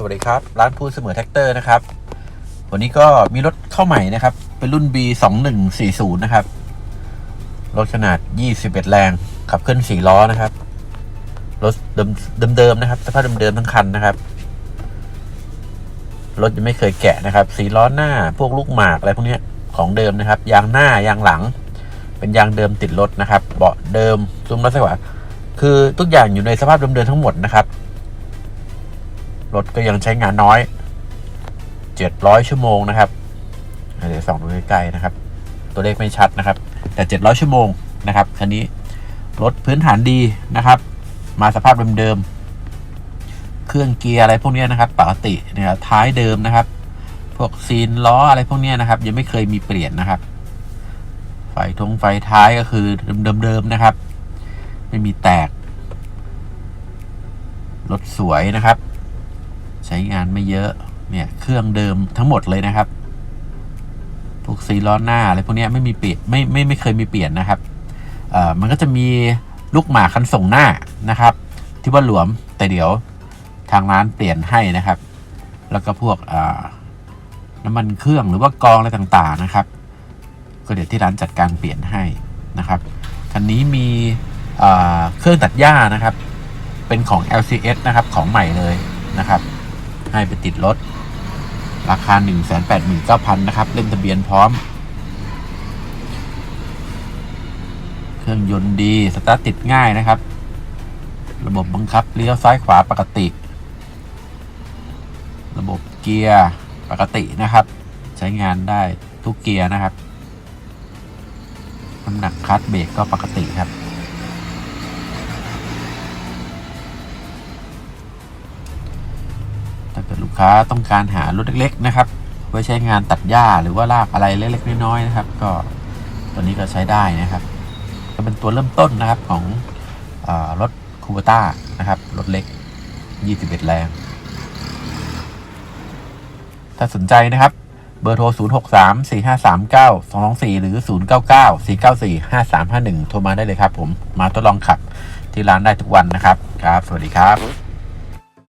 สวัสดีครับ ร้านพูดเสมอแท็กเตอร์นะครับ วันนี้ก็มีรถเข้าใหม่นะครับ เป็นรุ่น B 2 1 4 0นะครับ รถขนาด 21 แรง ขับเคลื่อน4ล้อนะครับ รถเดิมเดิมๆนะครับ สภาพเดิมๆทั้งคันนะครับ รถยังไม่เคยแกะนะครับ สีล้อหน้า พวกลูกหมากอะไรพวกนี้ของเดิมนะครับ ยางหน้ายางหลัง เป็นยางเดิมติดรถนะครับ เบาะเดิมซุ้มรถสว่าคือทุกอย่างอยู่ในสภาพเดิมๆทั้งหมดนะครับ รถก็ยังใช้งานน้อย 700 ชั่วโมงนะครับ เดี๋ยวส่องดูใกล้ๆนะครับ ตัวเลขไม่ชัดนะครับ แต่ 700 ชั่วโมงนะครับคันนี้รถพื้นฐานดีนะครับ มาสภาพเดิมๆ เครื่องเกียร์อะไรพวกนี้นะครับ ปกตินะครับท้ายเดิมนะครับ พวกซีนล้ออะไรพวกนี้นะครับ ยังไม่เคยมีเปลี่ยนนะครับ ไฟทงไฟท้ายก็คือเดิมๆนะครับ ไม่มีแตก รถสวยนะครับ ใช้งานไม่เยอะ เนี่ยเครื่องเดิมทั้งหมดเลยนะครับ พวกซีล้อหน้าอะไรพวกนี้ไม่มีเปลี่ยนไม่ไม่ไม่เคยมีเปลี่ยนนะครับเอ่อมันก็จะมีลูกหมากคันส่งหน้านะครับ ที่ว่าหลวมแต่เดี๋ยวทางร้านเปลี่ยนให้นะครับ แล้วก็พวกน้ำมันเครื่องหรือว่ากองอะไรต่างๆนะครับ ก็เดี๋ยวที่ร้านจัดการเปลี่ยนให้นะครับคันนี้มีเครื่องตัดหญ้านะครับ เป็นของ LCS นะครับ ของใหม่เลยนะครับ ให้ไปติดรถ ราคา 1 8 9 0 0 0 นะครับ เล่มทะเบียนพร้อม เครื่องยนต์ดี สตาร์ทติดง่ายนะครับ ระบบบังคับเลี้ยวซ้ายขวาปกติ ระบบเกียร์ปกตินะครับ ใช้งานได้ทุกเกียร์นะครับน้ำหนักคลัตช์เบรกก็ปกติครับ ถ้าเกิดลูกค้าต้องการหารถเล็กๆนะครับไว้ใช้งานตัดหญ้าหรือว่าลากอะไรเล็กๆน้อยๆนะครับ ก็ตัวนี้ก็ใช้ได้นะครับก็เป็นตัวเริ่มต้นนะครับของอรถคูเบต้านะครับรถเล็ก 21 แรง ถ้าสนใจนะครับเบอร์โทร 0 6 3 4 5 3 9 2 2 4 หรือ 0 9 9 4 9 4 5 3 5 1 โทรมาได้เลยครับผม มาทดลองขับที่ร้านได้ทุกวันนะครับ ครับ สวัสดีครับ